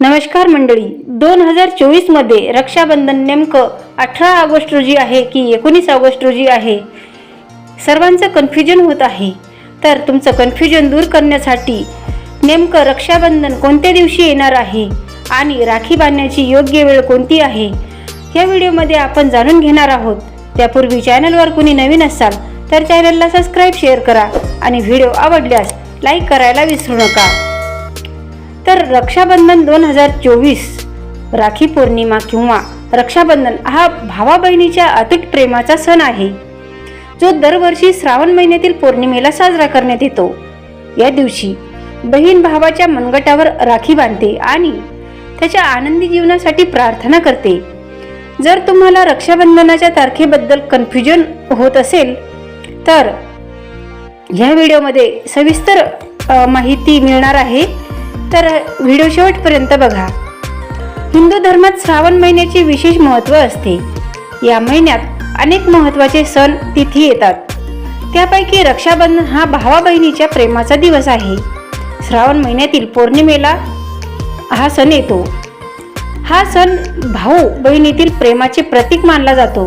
नमस्कार मंडळी दोन हजार चोवीसमध्ये रक्षाबंधन नेमकं अठरा ऑगस्ट रोजी आहे की एकोणीस ऑगस्ट रोजी आहे? सर्वांचं कन्फ्युजन होत आहे. तर तुमचं कन्फ्युजन दूर करण्यासाठी नेमकं रक्षाबंधन कोणत्या दिवशी येणार आहे आणि राखी बांधण्याची योग्य वेळ कोणती आहे? या व्हिडिओमध्ये आपण जाणून घेणार आहोत. त्यापूर्वी चॅनलवर कुणी नवीन असाल तर चॅनलला सबस्क्राईब शेअर करा आणि व्हिडिओ आवडल्यास लाईक करायला विसरू नका. तर रक्षाबंधन दोन हजार चोवीस राखी पौर्णिमा किंवा रक्षाबंधन हा भावा बहिणीच्या अतूट प्रेमाचा सण आहे जो दरवर्षी श्रावण महिन्यातील पौर्णिमेला साजरा करण्यात येतो. या दिवशी बहीण भावाच्या मनगटावर राखी बांधते आणि त्याच्या आनंदी जीवनासाठी प्रार्थना करते. जर तुम्हाला रक्षाबंधनाच्या तारखेबद्दल कन्फ्युजन होत असेल तर ह्या व्हिडिओमध्ये सविस्तर माहिती मिळणार आहे. तर व्हिडिओ शेवटपर्यंत बघा. हिंदू धर्मात श्रावण महिन्याचे विशेष महत्त्व असते. या महिन्यात अनेक महत्त्वाचे सण तिथी येतात. त्यापैकी रक्षाबंधन हा भावा बहिणीच्या प्रेमाचा दिवस आहे. श्रावण महिन्यातील पौर्णिमेला हा सण येतो. हा सण भाऊ बहिणीतील प्रेमाचे प्रतीक मानला जातो.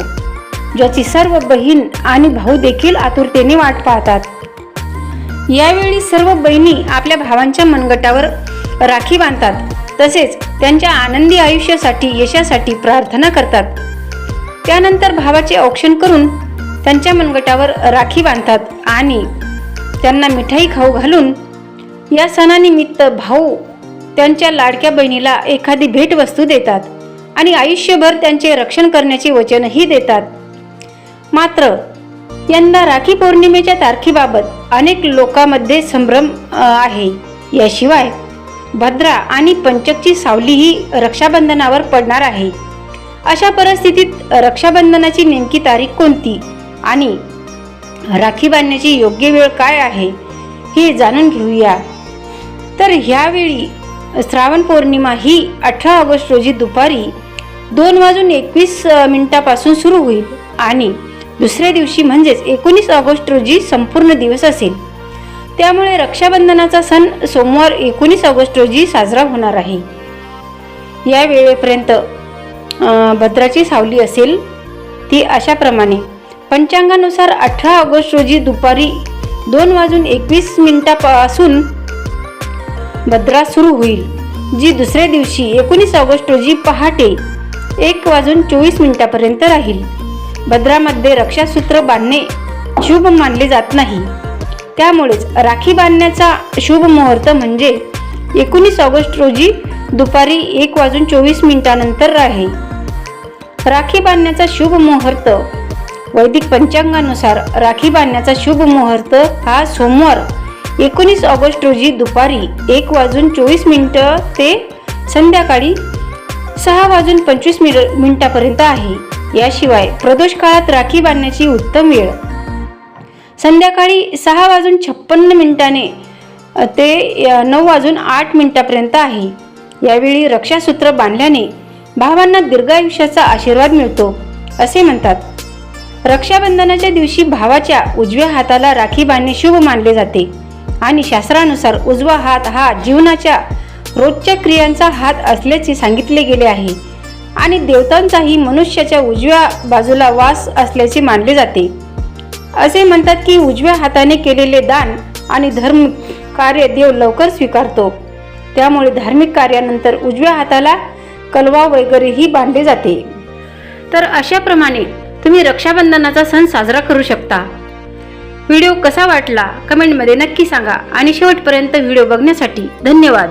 ज्याची सर्व बहीण आणि भाऊ देखील आतुरतेने वाट पाहतात. यावेळी सर्व बहिणी आपल्या भावांच्या मनगटावर राखी बांधतात. तसेच त्यांच्या आनंदी आयुष्यासाठी यशासाठी प्रार्थना करतात. त्यानंतर भावाचे औक्षण करून त्यांच्या मनगटावर राखी बांधतात आणि त्यांना मिठाई खाऊ घालून या सणानिमित्त भाऊ त्यांच्या लाडक्या बहिणीला एखादी भेटवस्तू देतात आणि आयुष्यभर त्यांचे रक्षण करण्याचे वचनही देतात. मात्र यंदा राखी पौर्णिमेच्या तारखेबाबत अनेक लोकांमध्ये संभ्रम आहे. याशिवाय भद्रा आणि पंचकची सावलीही रक्षाबंधनावर पडणार आहे. अशा परिस्थितीत रक्षाबंधनाची नेमकी तारीख कोणती आणि राखी बांधण्याची योग्य वेळ काय आहे हे जाणून घेऊया. तर ह्यावेळी श्रावण पौर्णिमा ही अठरा ऑगस्ट रोजी दुपारी दोन वाजून एकवीस मिनिटापासून सुरू होईल आणि दुसऱ्या दिवशी म्हणजेच एकोणीस ऑगस्ट रोजी संपूर्ण दिवस असेल. त्यामुळे रक्षाबंधनाचा सण सोमवार एकोणीस ऑगस्ट रोजी साजरा होणार आहे. या वेळेपर्यंत भद्राची सावली असेल ती अशाप्रमाणे. पंचांगानुसार अठरा ऑगस्ट रोजी दुपारी दोन वाजून एकवीस मिनिटापासून भद्रा सुरू होईल जी दुसऱ्या दिवशी एकोणीस ऑगस्ट रोजी पहाटे एक वाजून चोवीस मिनिटापर्यंत राहील. भद्रामध्ये रक्षासूत्र बांधणे शुभ मानले जात नाही. त्यामुळेच राखी बांधण्याचा शुभ मुहूर्त म्हणजे एकोणीस ऑगस्ट रोजी दुपारी एक वाजून चोवीस मिनिटानंतर आहे. राखी बांधण्याचा शुभ मुहूर्त वैदिक पंचांगानुसार राखी बांधण्याचा शुभ मुहूर्त हा सोमवार एकोणीस ऑगस्ट रोजी दुपारी एक वाजून चोवीस मिनटं ते संध्याकाळी सहा वाजून पंचवीस मिर मिनटापर्यंत आहे. याशिवाय प्रदोष काळात राखी बांधण्याची उत्तम वेळ. संध्याकाळी सहा वाजून छप्पन्न मिनिटाने ते नऊ वाजून आठ मिनिटापर्यंत आहे. यावेळी रक्षासूत्र बांधल्याने भावांना दीर्घायुष्याचा आशीर्वाद मिळतो असे म्हणतात. रक्षाबंधनाच्या दिवशी भावाच्या उजव्या हाताला राखी बांधणे शुभ मानले जाते आणि शास्त्रानुसार उजवा हात हा जीवनाच्या रोजच्या क्रियांचा हात असल्याचे सांगितले गेले आहे. आणि देवतांचाही मनुष्याच्या उजव्या बाजूला वास असल्याचे मानले जाते. असे म्हणतात की उजव्या हाताने केलेले दान आणि धर्म कार्य देव लवकर स्वीकारतो. त्यामुळे धार्मिक कार्यानंतर उजव्या हाताला कलवा वगैरेही बांधले जाते. तर अशाप्रमाणे तुम्ही रक्षाबंधनाचा सण साजरा करू शकता. व्हिडिओ कसा वाटला कमेंटमध्ये नक्की सांगा आणि शेवटपर्यंत व्हिडिओ बघण्यासाठी धन्यवाद.